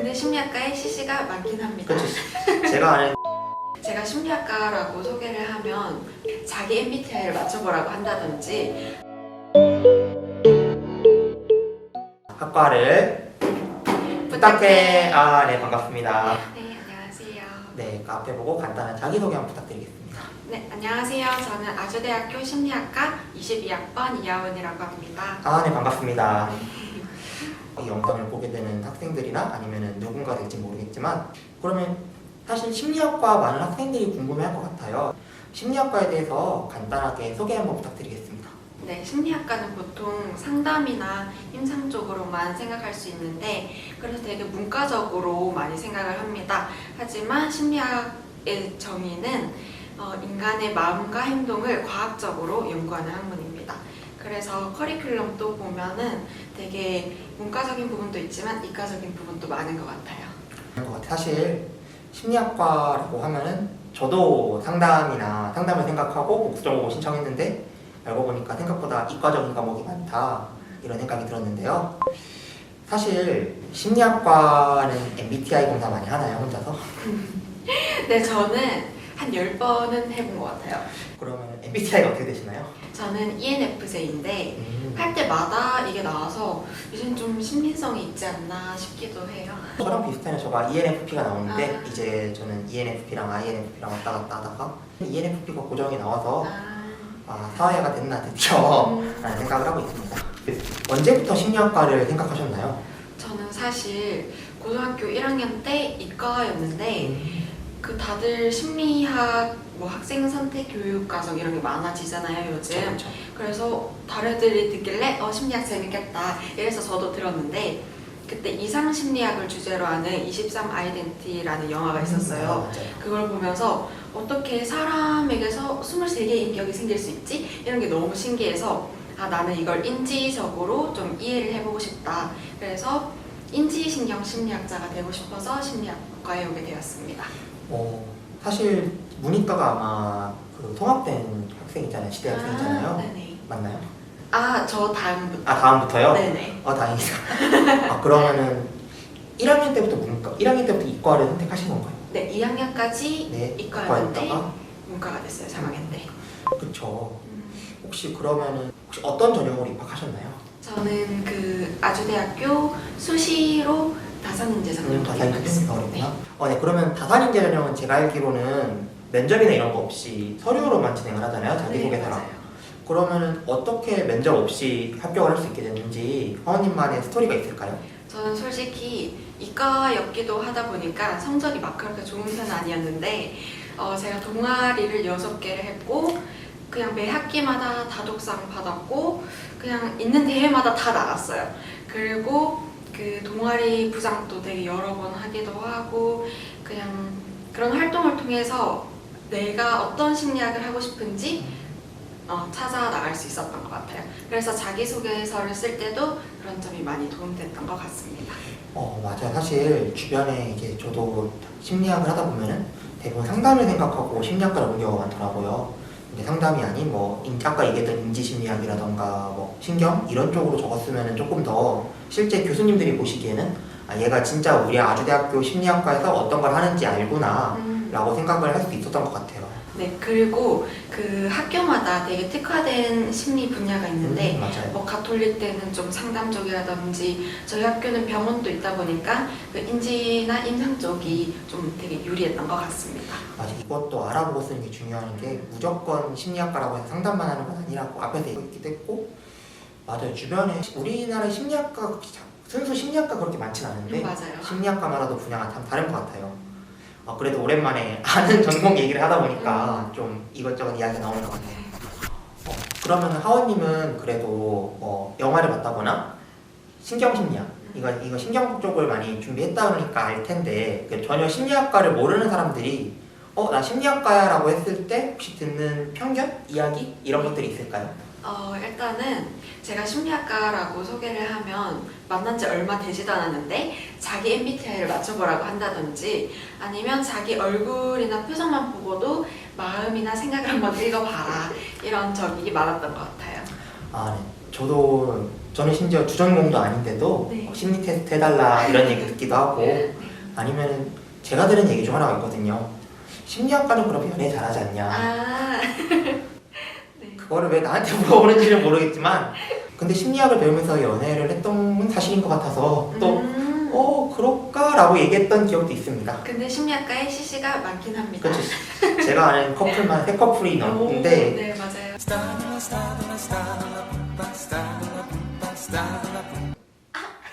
근데 심리학과에 CC가 많긴 합니다. 그렇죠. 제가 아는 제가 심리학과라고 소개를 하면 자기 MBTI를 맞춰보라고 한다든지 학과를 부탁해. 아, 네, 반갑습니다. 네, 안녕하세요. 네, 그 앞에 보고 간단한 자기소개 한번 부탁드리겠습니다. 네, 안녕하세요. 저는 아주대학교 심리학과 22학번 이하은이라고 합니다. 아, 네, 반갑습니다. 이 영상을 보게 되는 학생들이나 아니면 누군가 될지 모르겠지만 그러면 사실 심리학과 많은 학생들이 궁금해할 것 같아요. 심리학과에 대해서 간단하게 소개 한번 부탁드리겠습니다. 네, 심리학과는 보통 상담이나 임상 쪽으로만 생각할 수 있는데 그래서 되게 문과적으로 많이 생각을 합니다. 하지만 심리학의 정의는 어, 인간의 마음과 행동을 과학적으로 연구하는 학문입니다. 그래서 커리큘럼도 보면은 되게 문과적인 부분도 있지만 이과적인 부분도 많은 것 같아요. 그런 것 같아요. 사실 심리학과라고 하면은 저도 상담이나 상담을 생각하고 복수전공 신청했는데 알고 보니까 생각보다 이과적인 과목이 많다 이런 생각이 들었는데요. 사실 심리학과는 MBTI 검사 많이 하나요 혼자서? 네, 저는 한 10번은 해본 것 같아요. 그러면 MBTI가 어떻게 되시나요? 저는 ENFJ인데 음, 할 때마다 이게 나와서 이젠 좀 심리성이 있지 않나 싶기도 해요. 저랑 비슷해요. 저가 ENFP가 나오는데 아. 이제 저는 ENFP랑 INFP랑 왔다 갔다 하다가 ENFP가 고정이 나와서 아, 아, 사회가 됐나 드디어 음, 라는 생각을 하고 있습니다. 언제부터 심리학과를 생각하셨나요? 저는 사실 고등학교 1학년 때 이과였는데 음. 그 다들 심리학 뭐 학생 선택 교육 과정 이런 게 많아지잖아요 요즘. 그렇죠. 그래서 다른 애들이 듣길래 어 심리학 재밌겠다 이래서 저도 들었는데 그때 이상 심리학을 주제로 하는 23 아이덴티라는 영화가 있었어요. 아, 맞아요. 그걸 보면서 어떻게 사람에게서 23개의 인격이 생길 수 있지? 이런 게 너무 신기해서 아 나는 이걸 인지적으로 좀 이해를 해보고 싶다. 그래서 인지신경 심리학자가 되고 싶어서 심리학과에 오게 되었습니다. 어, 사실 문이과가 아마 그 통합된 학생이잖아요. 시대 학생이잖아요. 아, 네네. 맞나요? 아 저 다음부터. 아 다음부터요? 네네. 어 다행이다. 아 그러면은 1학년 때부터 문과, 1학년 때부터 이과를 선택하신 건가요? 네 2학년까지 네. 이과였는데 이과였다가 문과가 됐어요 3학년 때. 그쵸. 음. 혹시 그러면은 혹시 어떤 전형으로 입학하셨나요? 저는 그 아주대학교 수시로 다산인재 음, 전공 다산인재 전형이라고 그랬구나. 어, 네. 그러면 다산인재 전형은 제가 알기로는 면접이나 이런 거 없이 서류로만 진행을 하잖아요. 자기소개서랑. 네, 맞아요. 그러면은 어떻게 면접 없이 합격을 할 수 있게 됐는지 하원님만의 스토리가 있을까요? 저는 솔직히 이과 였기도 하다 보니까 성적이 막 그렇게 좋은 편은 아니었는데 어, 제가 동아리를 여섯 개를 했고 그냥 매 학기마다 다독상 받았고 그냥 있는 대회마다 다 나갔어요. 그리고 그 동아리 부장도 되게 여러 번 하기도 하고 그냥 그런 활동을 통해서 내가 어떤 심리학을 하고 싶은지 어, 찾아 나갈 수 있었던 것 같아요. 그래서 자기소개서를 쓸 때도 그런 점이 많이 도움됐던 것 같습니다. 어 맞아요. 사실 주변에 이제 저도 심리학을 하다 보면은 대부분 상담을 생각하고 심리학과를 많더라고요. 상담이 아닌 뭐 인- 아까 얘기했던 인지심리학이라던가 뭐 신경 이런 쪽으로 적었으면은 조금 더 실제 교수님들이 보시기에는 아 얘가 진짜 우리 아주대학교 심리학과에서 어떤 걸 하는지 알구나 라고 생각을 할 수 있었던 것 같아요. 네, 그리고 그 학교마다 되게 특화된 심리 분야가 있는데 음, 맞아요. 뭐 가톨릭 때는 좀 상담 쪽이라든지 저희 학교는 병원도 있다 보니까 그 인지나 임상 쪽이 좀 되게 유리했던 것 같습니다. 맞아 이것도 알아보고 쓰는 게 중요한 게 무조건 심리학과라고 해서 상담만 하는 건 아니라고 앞에서 얘기했기도 했고 맞아요 주변에 우리나라 심리학과 순수 심리학과 그렇게 많진 않은데 음, 맞아요. 심리학과마다도 분야가 참 다른 것 같아요 어, 그래도 오랜만에 아는 전공 얘기를 하다 보니까 좀 이것저것 이야기가 나오는 것 같아요. 어, 그러면 하원님은 그래도 어, 영화를 봤다거나 신경심리학 이거 이거 신경 쪽을 많이 준비했다 그러니까 알 텐데 그 전혀 심리학과를 모르는 사람들이 어 나 심리학과야라고 했을 때 혹시 듣는 편견? 이야기? 이런 것들이 있을까요? 어, 일단은 제가 심리학과라고 소개를 하면 만난 지 얼마 되지도 않았는데 자기 MBTI를 맞춰보라고 한다든지 아니면 자기 얼굴이나 표정만 보고도 마음이나 생각을 한번 읽어봐라 이런 적이 많았던 것 같아요. 아 네. 저도 저는 심지어 주전공도 아닌데도 네. 어, 심리 테스트 해달라 이런 얘기 듣기도 하고 아니면 제가 들은 얘기 중 하나가 있거든요. 심리학과는 그럼 연애 잘하지 않냐. 아. 네. 그거를 왜 나한테 물어보는지는 모르겠지만 근데 심리학을 배우면서 연애를 했던 건 사실인 것 같아서 또 음. 어 그럴까라고 얘기했던 기억도 있습니다. 근데 심리학과에 CC가 많긴 합니다. 그렇죠. 제가 아는 커플만 세 커플이 오, 넘는데 네 맞아요.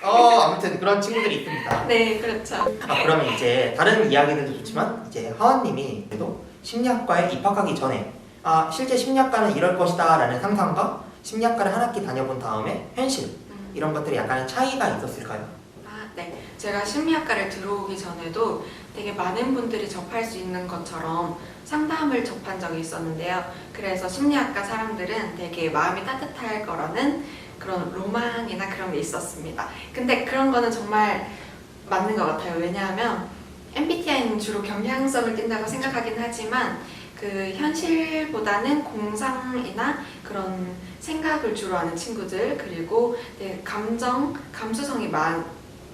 어 아무튼 그런 친구들이 있습니다. 네 그렇죠. 아 그러면 이제 다른 이야기들도 좋지만 이제 하원님이 그래도 심리학과에 입학하기 전에 아 실제 심리학과는 이럴 것이다 라는 상상과 심리학과를 한 학기 다녀본 다음에 현실 음. 이런 것들이 약간의 차이가 있었을까요? 아, 네. 제가 심리학과를 들어오기 전에도 되게 많은 분들이 접할 수 있는 것처럼 상담을 접한 적이 있었는데요. 그래서 심리학과 사람들은 되게 마음이 따뜻할 거라는 그런 로망이나 그런 게 있었습니다. 근데 그런 거는 정말 맞는 것 같아요. 왜냐하면 MBTI는 주로 경향성을 띈다고 생각하긴 하지만 그 현실보다는 공상이나 그런 생각을 주로 하는 친구들 그리고 감정, 감수성이 많,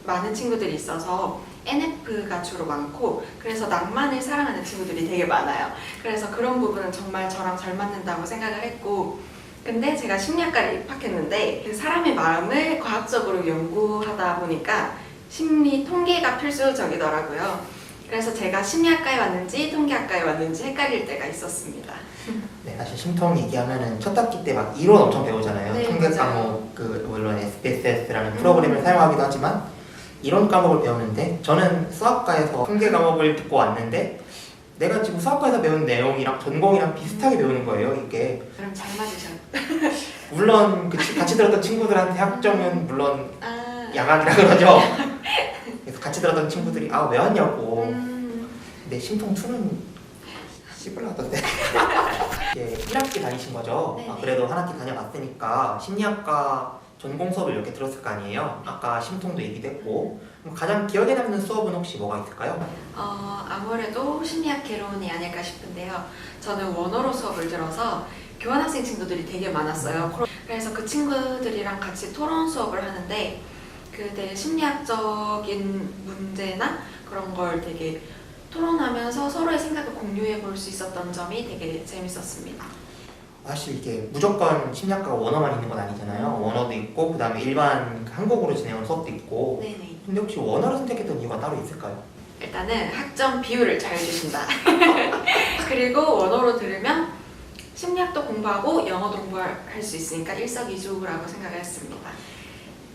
많은 친구들이 있어서 NF가 주로 많고 그래서 낭만을 사랑하는 친구들이 되게 많아요. 그래서 그런 부분은 정말 저랑 잘 맞는다고 생각을 했고 근데 제가 심리학과를 입학했는데 그 사람의 마음을 과학적으로 연구하다 보니까 심리 통계가 필수적이더라고요. 그래서 제가 심리학과에 왔는지 통계학과에 왔는지 헷갈릴 때가 있었습니다. 네 사실 심통 얘기하면은 첫 학기 때 막 이론 엄청 배우잖아요. 네, 통계 맞아요. 과목 그 물론 SPSS라는 음. 프로그램을 사용하기도 하지만 이론 과목을 배우는데 저는 수학과에서 통계 과목을 듣고 왔는데 내가 지금 수학과에서 배운 내용이랑 전공이랑 비슷하게 배우는 거예요. 이게 그럼 잘 맞으셔요. 물론 그 치- 같이 들었던 친구들한테 학점은 물론 아, 양학이라 그러죠. 같이 들었던 친구들이 아 왜 왔냐고. 음, 근데 심통 2는 씹을라던데. 예, 1학기 다니신 거죠? 네네. 아, 그래도 한 학기 다녀봤으니까 심리학과 전공 수업을 이렇게 들었을 거 아니에요? 아까 심통도 얘기도 했고 그럼 가장 기억에 남는 수업은 혹시 뭐가 있을까요? 어, 아무래도 심리학 개론이 아닐까 싶은데요. 저는 원어로 수업을 들어서 교환학생 친구들이 되게 많았어요. 그래서 그 친구들이랑 같이 토론 수업을 하는데 그 되게 심리학적인 문제나 그런 걸 되게 토론하면서 서로의 생각을 공유해 볼 수 있었던 점이 되게 재밌었습니다. 사실 이게 무조건 심리학과가 원어만 있는 건 아니잖아요. 원어도 있고 그 다음에 일반 한국어로 진행하는 수업도 있고 네네. 근데 혹시 원어를 선택했던 이유가 따로 있을까요? 일단은 학점 비율을 잘 주신다. 그리고 원어로 들으면 심리학도 공부하고 영어도 공부할 수 있으니까 일석이조라고 생각을 했습니다.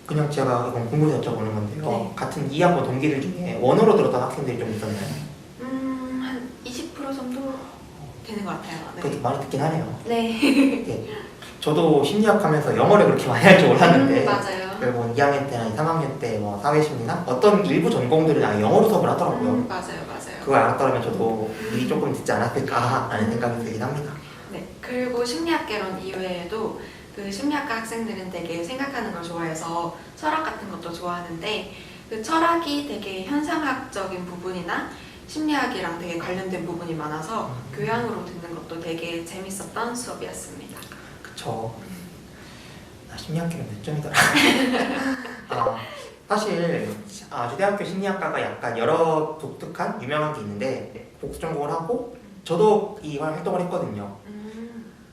그냥 제가 이건 궁금해서 여쭤보는 건데요. 네. 같은 2학번 동기들 중에 원어로 들었던 학생들이 좀 있었나요? 음, 한 20% 정도 되는 것 같아요. 그래도 네. 많이 듣긴 하네요. 네. 저도 심리학 하면서 영어를 그렇게 많이 할 줄 몰랐는데 음, 맞아요. 그리고 2학년 때나 3학년 때 뭐 사회심리나 어떤 일부 전공들은 아예 영어로 수업을 하더라고요. 음, 맞아요, 맞아요. 그걸 알았더라면 저도 미리 조금 듣지 않았을까라는 생각이 들긴 합니다. 네. 그리고 심리학 개론 이외에도 그 심리학과 학생들은 되게 생각하는 걸 좋아해서 철학 같은 것도 좋아하는데 그 철학이 되게 현상학적인 부분이나 심리학이랑 되게 관련된 부분이 많아서 교양으로 듣는 것도 되게 재밌었던 수업이었습니다. 그쵸. 나 심리학교는 몇 점이더라. 아, 사실 아주대학교 심리학과가 약간 여러 독특한 유명한 게 있는데 복수 전공을 하고 저도 이 활동을 했거든요.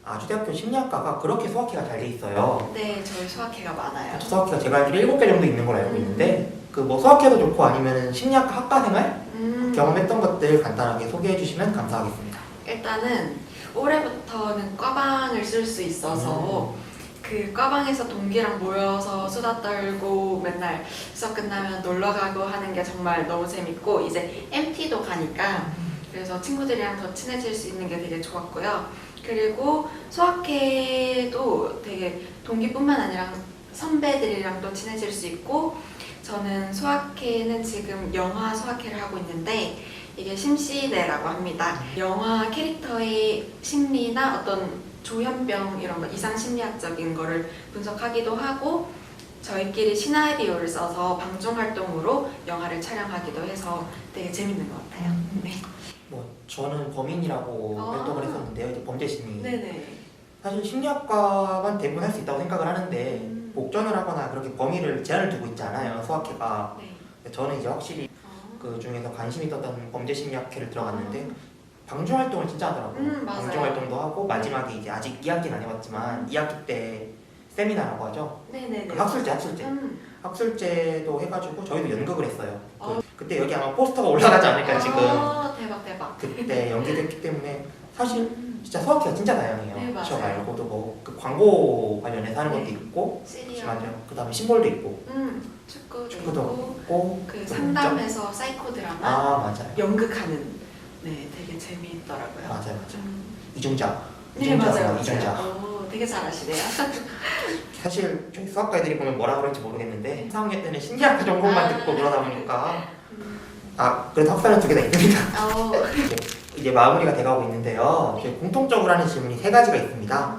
음, 아주대학교 심리학과가 그렇게 수학회가 잘 돼 있어요. 네, 저희 수학회가 많아요. 수학회가 제가 알기로 7개 정도 있는 걸로 알고 있는데 그 뭐 수학회도 좋고 아니면 심리학과 학과 생활 음, 경험했던 것들 간단하게 소개해 주시면 감사하겠습니다. 일단은 올해부터는 과방을 쓸 수 있어서 그 과방에서 동기랑 모여서 수다 떨고 맨날 수업 끝나면 놀러 가고 하는 게 정말 너무 재밌고 이제 MT도 가니까 그래서 친구들이랑 더 친해질 수 있는 게 되게 좋았고요. 그리고 수학회도 되게 동기뿐만 아니라 선배들이랑도 친해질 수 있고 저는 수학회는 지금 영화 수학회를 하고 있는데 이게 심시대라고 합니다. 영화 캐릭터의 심리나 어떤 조현병 이런 거 이상 심리학적인 거를 분석하기도 하고 저희끼리 시나리오를 써서 방송 활동으로 영화를 촬영하기도 해서 되게 재밌는 것 같아요. 네. 뭐 저는 범인이라고 아. 활동을 했었는데요. 이제 범죄심이 네네. 사실 심리학과만 대부분 할 수 있다고 생각을 하는데 음. 복전을 하거나 그렇게 범위를 제한을 두고 있지 않아요 수학회가 네. 저는 이제 확실히 어. 그 중에서 관심이 있었던 범죄 심리학회를 들어갔는데 방중 활동을 진짜 하더라고요. 음, 맞아요. 방중 활동도 하고 마지막에 이제 아직 2학기는 안 해봤지만 2학기 때 세미나라고 하죠. 네네네. 그 학술제 학술제 음. 학술제도 해가지고 저희도 연극을 했어요. 그- 어. 그때 여기 아마 포스터가 올라가지 않을까 지금 어, 대박 대박. 그때 연기됐기 때문에 사실 음. 진짜 수학회가 진짜 다양해요. 네, 저 맞아요. 말고도 뭐 그 광고 관련해서 하는 것도 네. 있고 시리얼. 맞아요. 그 다음에 심볼도 있고 음. 축구도, 축구도 있고 있고 그 또 상담에서 사이코 드라마 아 맞아요. 연극하는 네 되게 재미있더라고요. 맞아요 맞아요. 음. 이중자 네 이중자 맞아요. 맞아요. 이중자 오, 되게 잘하시네요. 사실 저희 수학과 애들이 보면 뭐라 그럴지 모르겠는데 3학년 때는 심리학과 전공만 아. 듣고 그러다 보니까 음. 아 그래도 학사는 두 개 다 있습니다. 어. 이제 마무리가 돼가고 있는데요. 이제 공통적으로 하는 질문이 세 가지가 있습니다.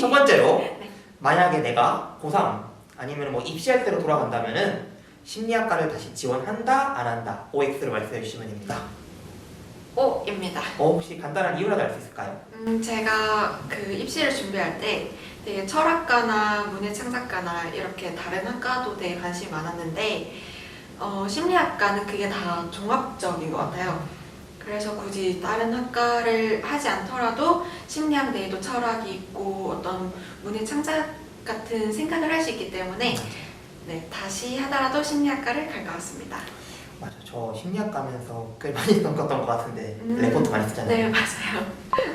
첫 번째로 만약에 내가 고3 아니면 뭐 입시할 때로 돌아간다면은 심리학과를 다시 지원한다 안 한다 OX를 말씀해 주시면 됩니다. 오입니다. 어, 혹시 간단한 이유라도 알 수 있을까요? 음, 제가 그 입시를 준비할 때 되게 철학과나 문예창작과나 이렇게 다른 학과도 되게 관심이 많았는데 어, 심리학과는 그게 다 종합적인 것 같아요. 그래서 굳이 다른 학과를 하지 않더라도 심리학 내에도 철학이 있고 어떤 문예창작 같은 생각을 할 수 있기 때문에 네, 다시 하더라도 심리학과를 갈 것 같습니다. 맞아, 저 심리학 가면서 꽤 많이 넘겼던 것 같은데 음. 레포트 많이 쓰잖아요. 네, 맞아요.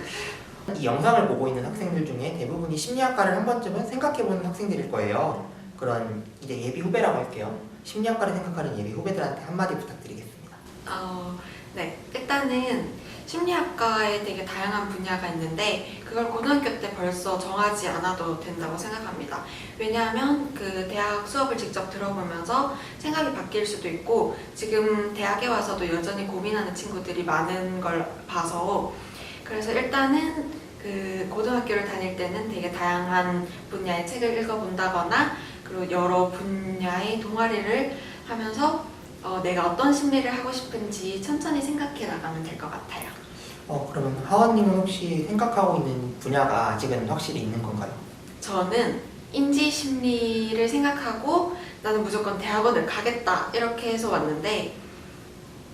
이 영상을 보고 있는 학생들 중에 대부분이 심리학과를 한 번쯤은 생각해보는 학생들일 거예요. 그런 이제 예비 후배라고 할게요. 심리학과를 생각하는 예비 후배들한테 한마디 부탁드리겠습니다. 어, 네. 일단은 심리학과에 되게 다양한 분야가 있는데 그걸 고등학교 때 벌써 정하지 않아도 된다고 생각합니다. 왜냐하면 그 대학 수업을 직접 들어보면서 생각이 바뀔 수도 있고 지금 대학에 와서도 여전히 고민하는 친구들이 많은 걸 봐서 그래서 일단은 그 고등학교를 다닐 때는 되게 다양한 분야의 책을 읽어본다거나 그리고 여러 분야의 동아리를 하면서 어, 내가 어떤 심리를 하고 싶은지 천천히 생각해 나가면 될 것 같아요. 어 그러면 하원님은 혹시 생각하고 있는 분야가 아직은 확실히 있는 건가요? 저는 인지 심리를 생각하고 나는 무조건 대학원을 가겠다 이렇게 해서 왔는데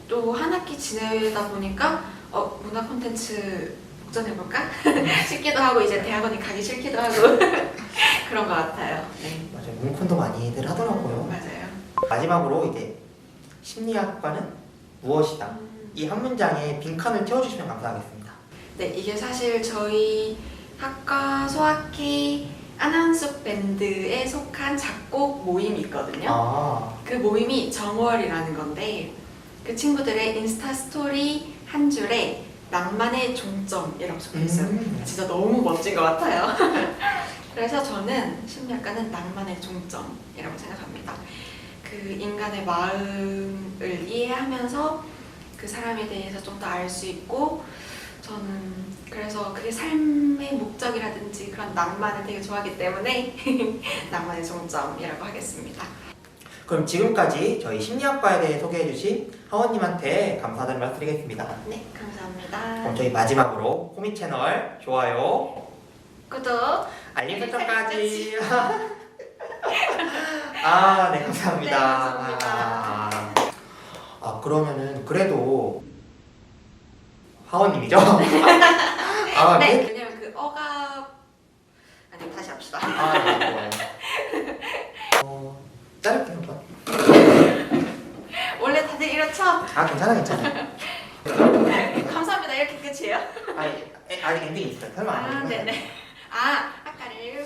또 한 학기 지내다 보니까 어, 문화 콘텐츠 복전해볼까 싶기도 하고 이제 대학원이 가기 싫기도 하고 그런 것 같아요. 네. 맞아요. 문콘도 많이들 하더라고요. 맞아요. 마지막으로 이제 심리학과는 무엇이다? 음. 이한 문장에 빈칸을 채워주시면 감사하겠습니다. 네, 이게 사실 저희 학과 소학회 아나운서 밴드에 속한 작곡 모임이 있거든요. 아, 그 모임이 정월이라는 건데 그 친구들의 인스타 스토리 한 줄에 낭만의 종점이라고 적혀 있어요. 음. 진짜 너무 멋진 것 같아요. 그래서 저는 심리학과는 낭만의 종점이라고 생각합니다. 그 인간의 마음을 이해하면서 그 사람에 대해서 좀 더 알 수 있고 저는 그래서 그게 삶의 목적이라든지 그런 낭만을 되게 좋아하기 때문에 낭만의 종점이라고 하겠습니다. 그럼 지금까지 저희 심리학과에 대해 소개해주신 하원님한테 감사하다는 말씀 드리겠습니다. 네, 감사합니다. 그럼 저희 마지막으로 코미 채널 좋아요, 구독. 알림 설정까지. 아, 네 감사합니다. 네, 감사합니다. 아, 아, 그러면은 그래도 하원님이죠? 아, 네, 네. 왜냐면 그 어가 아니 다시 합시다. 아, 네. 어, 한번. 원래 다들 이렇죠? 아, 괜찮아, 괜찮아. 감사합니다. 이렇게 끝이에요? 아니, 에, 아직 엔딩이 있어요. 설마 안 아? 네네. 아, 아까 를